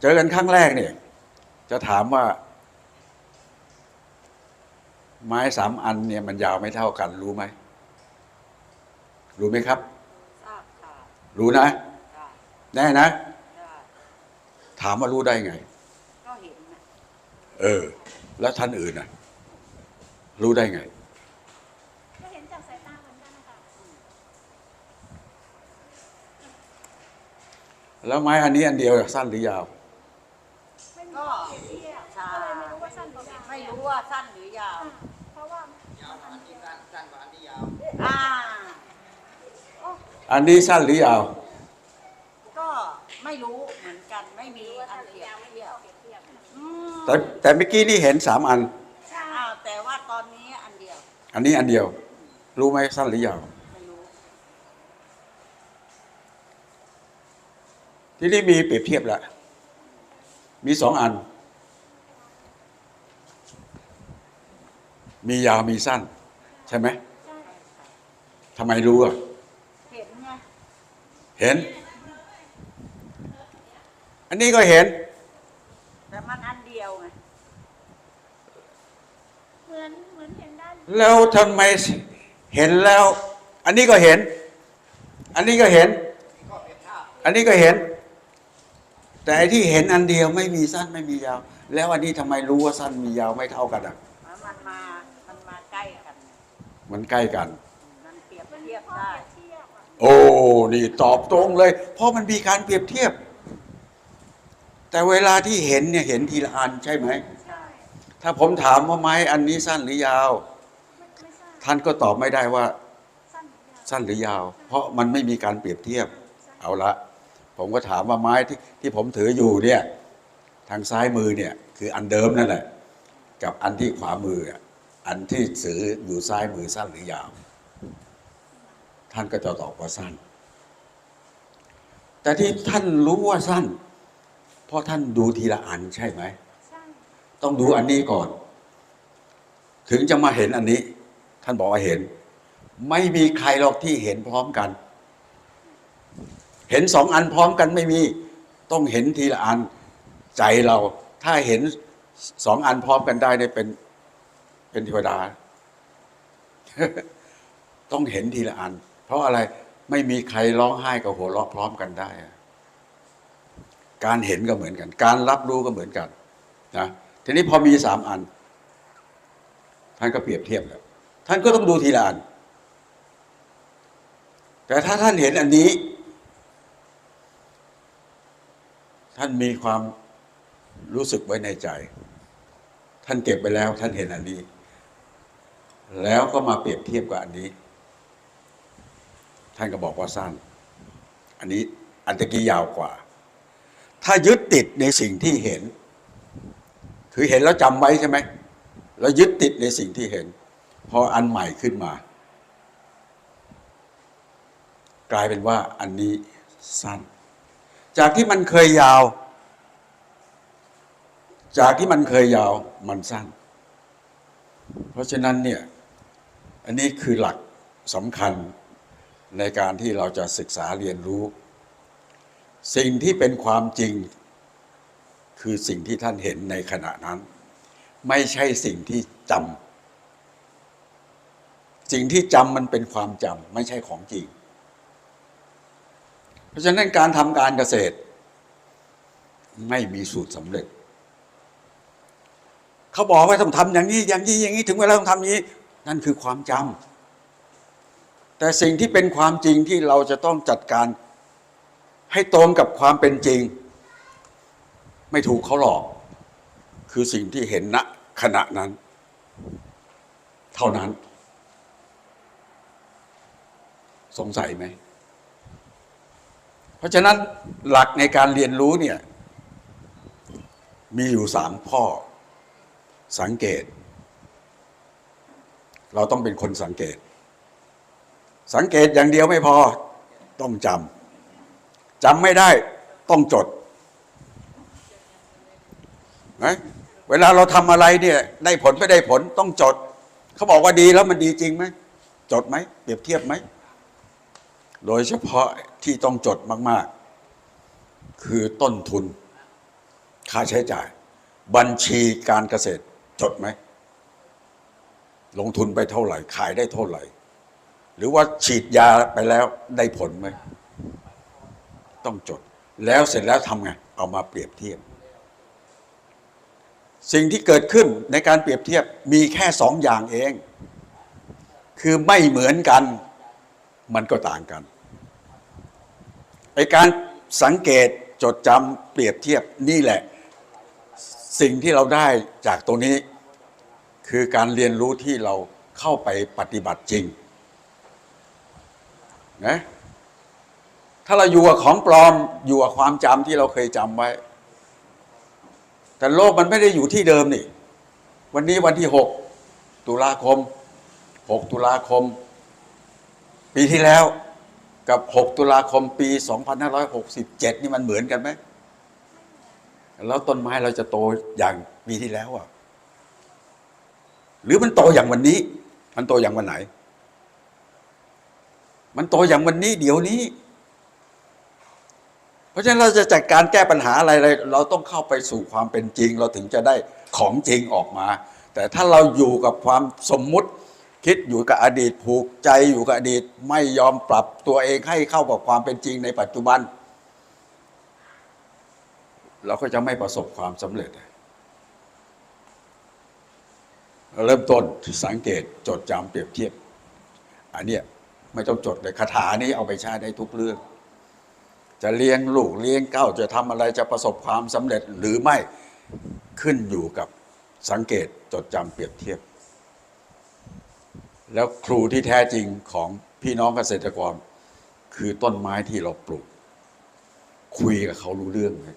เจอกันครั้งแรกเนี่ยจะถามว่า ไม้สามอันเนี่ยมันยาวไม่เท่ากันรู้ไหม รู้ไหมครับ ทราบค่ะรู้นะจ้ะแน่นะจ้ะถามว่ารู้ได้ไง ก็เห็นนะเออ แล้วท่านอื่นน่ะ รู้ได้ไง ก็เห็นจากสายตาเหมือนกันนะคะแล้วไม้อันนี้อันเดียวสั้นหรือยาว ไม่มี ก็ เปรียบเทียบ ใช่ ก็เลยไม่รู้ว่าสั้นหรือยา วไม่รู้ว่าสั้นหรือยาวอ่าเพราะว่าอ่า อันนี้สั้นหรือยาว ก็ไม่รู้เหมือนกันไม่มีอันเทียบเทียบอืมแต่แต่เมื่อกี้นี่เห็นสามอันใช่อ้าวแต่ว่าตอนนี้อันเดียว อันนี้อันเดียว รู้ไหมสั้นหรือยาว ไม่รู้ ที่นี่มีเปรียบเทียบแล้วมีสองอัน มียาวมีสั้น ใช่ไหมใช่ทำไมรู้อะ เห็นไงเห็น อันนี้ก็เห็น แต่มันอันเดียวไงเหมือนเหมือนเห็นด้านแล้วทำไมเห็นแล้ว อันนี้ก็เห็น อันนี้ก็เห็น อันนี้ก็เห็น แต่ไอ้ที่เห็นอันเดียวไม่มีสั้นไม่มียาว แล้วอันนี้ทำไมรู้ว่าสั้นมียาวไม่เท่ากันอะ แล้วมันมา มันมาใกล้กัน มันใกล้กัน มันเปรียบมันเทีมียบข้อได้เปรียบเทียบอะโอ้นี่ตอบตรงเลย เพราะมันมีการเปรียบเทียบ แต่เวลาที่เห็นเนี่ยเห็นทีละอันใช่ไหม ใช่ถ้าผมถามว่าไม้อันนี้สั้นหรือยาว ไม่ไม่ใช่ท่านก็ตอบไม่ได้ว่า สั้นหรือยาวสั้นหรือยาว เพราะมันไม่มีการเปรียบเทียบ เอาละ ผมก็ถามว่าไม้ที่ที่ผมถืออยู่เนี่ย ทางซ้ายมือเนี่ย คืออันเดิมนั่นแหละ กับอันที่ขวามืออะ อันที่ถืออยู่ซ้ายมือสั้นหรือยาว ท่านก็จะตอบว่าสั้น แต่ที่ท่านรู้ว่าสั้น เพราะท่านดูทีละอันใช่ไหมใช่ต้องดูอันนี้ก่อน ถึงจะมาเห็นอันนี้ ท่านบอกว่าเห็น ไม่มีใครหรอกที่เห็นพร้อมกัน เห็นสองอันพร้อมกันไม่มี ต้องเห็นทีละอัน ใจเรา ถ้าเห็นสองอันพร้อมกันได้ได้เป็น เป็นเทวดา ต้องเห็นทีละอัน เพราะอะไรไม่มีใครร้องไห้กับหัวเราะพร้อมกันได้การเห็นก็เหมือนกัน การรับรู้ก็เหมือนกันนะทีนี้พอมีสามอัน ท่านก็เปรียบเทียบแล้ว ท่านก็ต้องดูทีละอัน แต่ถ้าท่านเห็นอันนี้ ท่านมีความรู้สึกไว้ในใจ ท่านเก็บไปแล้ว ท่านเห็นอันนี้ แล้วก็มาเปรียบเทียบกับอันนี้ ท่านก็บอกว่าสั้น อันนี้อันตะกี้ยาวกว่า ถ้ายึดติดในสิ่งที่เห็น คือเห็นแล้วจำไว้ใช่ไหมแล้วยึดติดในสิ่งที่เห็น พออันใหม่ขึ้นมา กลายเป็นว่าอันนี้สั้น จากที่มันเคยยาว จากที่มันเคยยาวมันสั้น เพราะฉะนั้นเนี่ย อันนี้คือหลักสำคัญในการที่เราจะศึกษาเรียนรู้ สิ่งที่เป็นความจริง คือสิ่งที่ท่านเห็นในขณะนั้น ไม่ใช่สิ่งที่จำสิ่งที่จำมันเป็นความจำไม่ใช่ของจริง เพราะฉะนั้นการทำการเกษตร ไม่มีสูตรสำเร็จ เขาบอกว่าต้องทำอย่างนี้อย่างนี้อย่างนี้ถึงเวลาต้องทำอย่างนี้ นั่นคือความจำแต่สิ่งที่เป็นความจริงที่เราจะต้องจัดการ ให้ตรงกับความเป็นจริง ไม่ถูกเขาหลอก คือสิ่งที่เห็นณขณะนั้น เท่านั้น สงสัยไหม เพราะฉะนั้นหลักในการเรียนรู้เนี่ย มีอยู่สามข้อ สังเกต เราต้องเป็นคนสังเกต สังเกตอย่างเดียวไม่พอต้องจำจำไม่ได้ต้องจดนะเวลาเราทำอะไรเนี่ยได้ผลไม่ได้ผลต้องจด เขาบอกว่าดีแล้วมันดีจริงไหมจดไหมเปรียบเทียบไหมโดยเฉพาะที่ต้องจดมาก ๆ คือต้นทุน ค่าใช้จ่าย บัญชีการเกษตรจดไหม ลงทุนไปเท่าไหร่ ขายได้เท่าไหร่ หรือว่าฉีดยาไปแล้วได้ผลไหม ต้องจด แล้วเสร็จแล้วทำไง เอามาเปรียบเทียบ สิ่งที่เกิดขึ้นในการเปรียบเทียบมีแค่สองอย่างเอง คือไม่เหมือนกัน มันก็ต่างกันไอการสังเกตจดจำเปรียบเทียบนี่แหละ สิ่งที่เราได้จากตรงนี้ คือการเรียนรู้ที่เราเข้าไปปฏิบัติจริงนะถ้าเราอยู่กับของปลอมอยู่กับความจำที่เราเคยจำไว้ แต่โลกมันไม่ได้อยู่ที่เดิมนี่ วันนี้วันที่หกตุลาคมหกตุลาคม ปีที่แล้วกับ 6 ตุลาคมปี 2567 นี่มันเหมือนกันไหม แล้วต้นไม้เราจะโตอย่างปีที่แล้วอะ หรือมันโตอย่างวันนี้ มันโตอย่างวันไหน มันโตอย่างวันนี้ เดี๋ยวนี้ เพราะฉะนั้นเราจะจัดการแก้ปัญหาอะไรเราต้องเข้าไปสู่ความเป็นจริง เราถึงจะได้ของจริงออกมา แต่ถ้าเราอยู่กับความสมมุติ คิดอยู่กับอดีตผูกใจอยู่กับอดีตไม่ยอมปรับตัวเองให้เข้ากับความเป็นจริงในปัจจุบัน เราก็จะไม่ประสบความสำเร็จ เริ่มต้นสังเกตจดจำเปรียบเทียบ อันเนี้ยไม่ต้องจดเลยคาถานี้เอาไปใช้ได้ทุกเรื่อง จะเลี้ยงลูกเลี้ยงเก้าจะทำอะไรจะประสบความสำเร็จหรือไม่ขึ้นอยู่กับสังเกตจดจำเปรียบเทียบ แล้วครูที่แท้จริงของพี่น้องเกษตรกร คือต้นไม้ที่เราปลูก คุยกับเขารู้เรื่องไหม